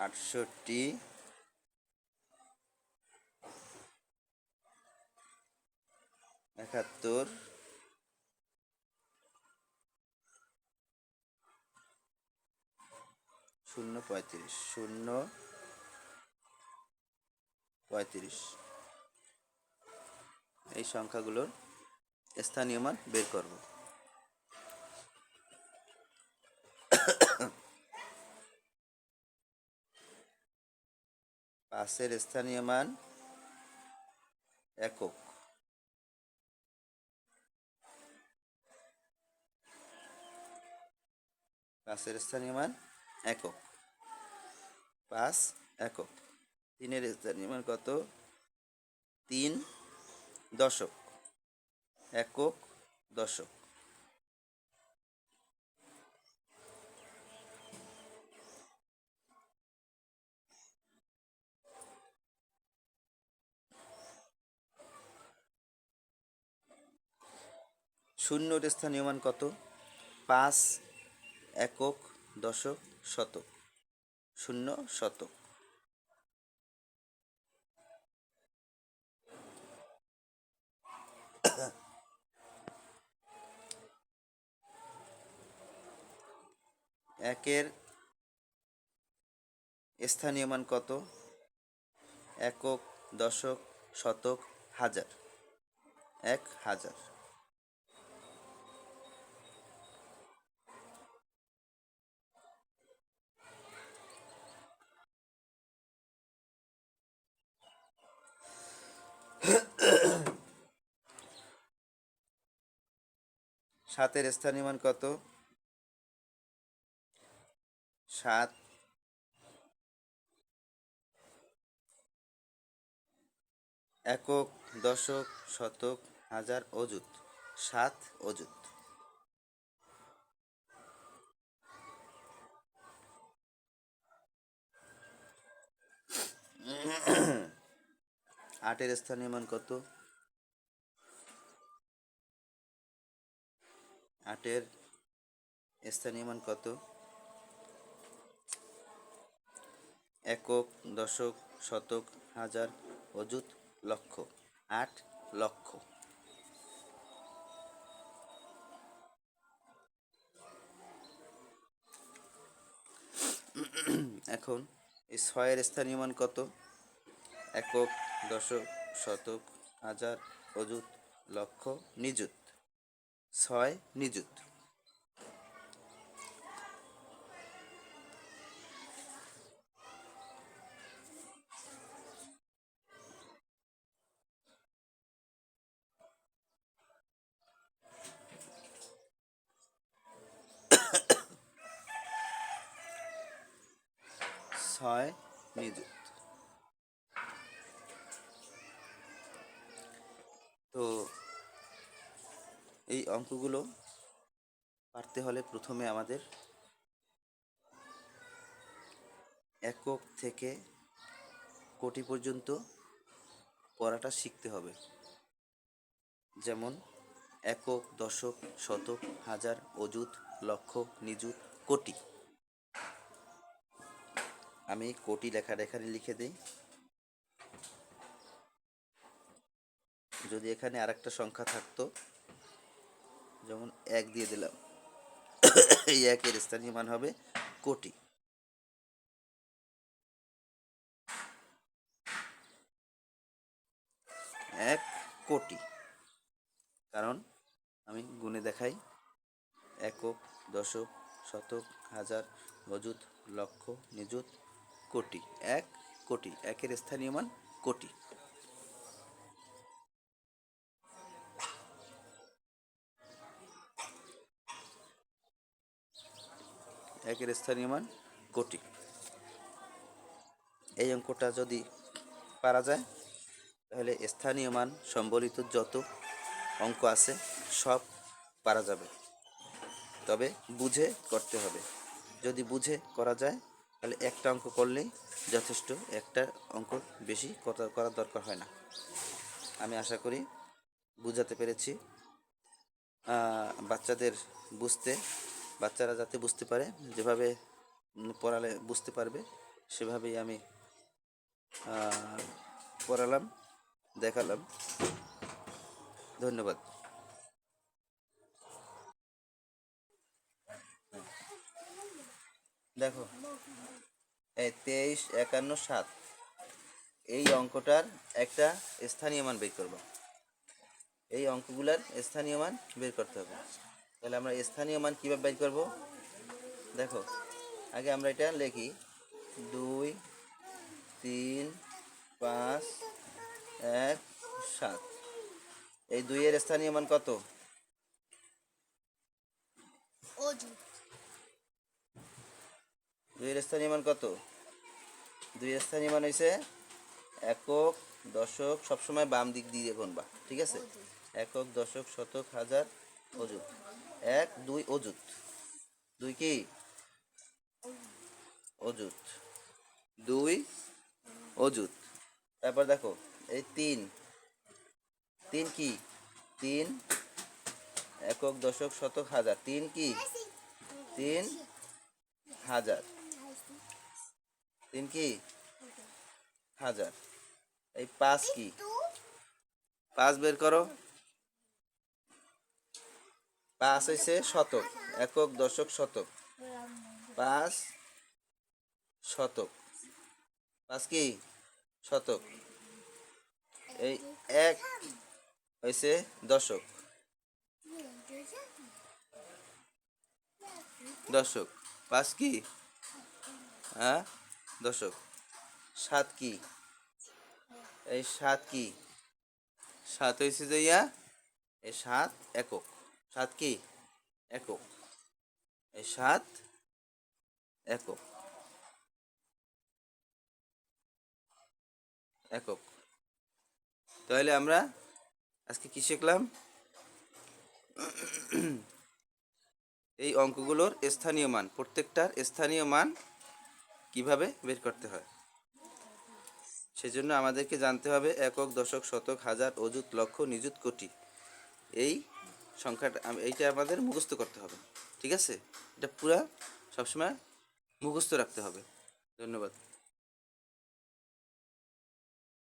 আটষট্টি। একাত্তর। শূন্য পঁয়ত্রিশ শূন্য পঁয়ত্রিশ। এই সংখ্যাগুলোর স্থানীয় মান বের করব। পাঁচের স্থানীয় মান একক। পাঁচের স্থানীয় মান একক। পাঁচ একক। তিনের স্থানীয় মান কত? তিন দশক। একক দশক। শূন্যর স্থানীয় মান কত? পাঁচ, একক, দশক, শতক। শূন্য, শতক। একের স্থানীয় মান কত? একক, দশক, শতক, হাজার। এক হাজার। সাতের স্থানীয় মান কত? সাত। একক দশক শতক হাজার অযুত। সাত অযুত। আটের স্থানীয় মান কত? আটের স্থানীয় মান কত? একক, দশক, শতক, হাজার, অযুত, লক্ষ। আট, লক্ষ। এখন ছয়ের স্থানীয় মান কত? একক দশক শতক হাজার অযুত লক্ষ নিযুত। ছয় নিযুত। ছয় নিযুত। এই অঙ্কগুলো পারতে হলে প্রথমে আমাদের একক থেকে কোটি পর্যন্ত পড়াটা শিখতে হবে। যেমন একক, দশক, শতক, হাজার, অযুত, লক্ষ, নিযুত, কোটি। আমি কোটি লেখা এখানে লিখে দিই। যদি এখানে আরেকটা সংখ্যা থাকতো যেমন এক দিয়ে দিলাম। এই একের স্থানীয় মান হবে কোটি। এক কোটি। কারণ আমি গুণে দেখাই একক, দশক, শতক, হাজার, অযুত, লক্ষ, নিযুত, কোটি। এক কোটি। একের স্থানীয় মান কোটি। একের স্থানীয় মান কোটি। এই অঙ্কটা যদি পারা যায়, তাহলে স্থানীয় মান সম্বলিত যত অঙ্ক আছে, সব পারা যাবে। তবে বুঝে করতে হবে। যদি বুঝে করা যায়, তাহলে একটা অঙ্ক করলেই যথেষ্ট, একটা অঙ্ক বেশি করার দরকার হয় না। আমি আশা করি বুঝাতে পেরেছি। বাচ্চাদের বুঝতে বাচ্চারা যাতে বুঝতে পারে, যেভাবে পড়ালে বুঝতে পারবে, সেভাবেই আমি পড়ালাম, দেখালাম। ধন্যবাদ। দেখো, এই তেইশ, একান্ন, সাত, এই অঙ্কটার একটা স্থানীয় মান বের করব। এই অঙ্কগুলার স্থানীয় মান বের করতে হবে। তাহলে আমরা স্থানীয় মান কীভাবে বের করব? দেখো আগে আমরা এটা লিখি। দুই তিন পাঁচ এক সাত। এই দুইয়ের স্থানীয় মান কত? দুইয়ের স্থানীয় মান কত? দুই স্থানীয় মান হয়েছে একক দশক সবসময় বাম দিক দিয়ে গুনবা ঠিক আছে? একক দশক শতক হাজার অযুত। এক, দুই, অযুত। দুই কি? অযুত। দুই, অযুত। তারপর দেখো, এই তিন। তিন কি? তিন একক দশক শতক হাজার। তিন কি? তিন হাজার। তিন কি? হাজার। এই পাঁচ কি? পাঁচ বের করো। পাঁচ হয়েছে শতক, একক দশক শতক। পাঁচ শতক। পাঁচ কি? শতক। এই এক হয়েছে দশক। দশক। পাঁচ কি? হ্যাঁ দশক। সাত কি? এই সাত কি? সাত হয়েছে যে ইয়া? এই সাত একক। সাত কি? একক। এই সাত একক। একক। তাহলে আমরা আজকে কি শিখলাম? এই অঙ্কগুলোর স্থানীয় মান, প্রত্যেকটার স্থানীয় মান কীভাবে বের করতে হয়? সেজন্য আমাদেরকে জানতে হবে একক, দশক, শতক, হাজার, অযুত, লক্ষ, নিযুত, কোটি। এই সংখ্যাটা এইটা আমাদের মুখস্থ করতে হবে, ঠিক আছে? এটা পুরা সবসময় মুখস্থ রাখতে হবে। ধন্যবাদ।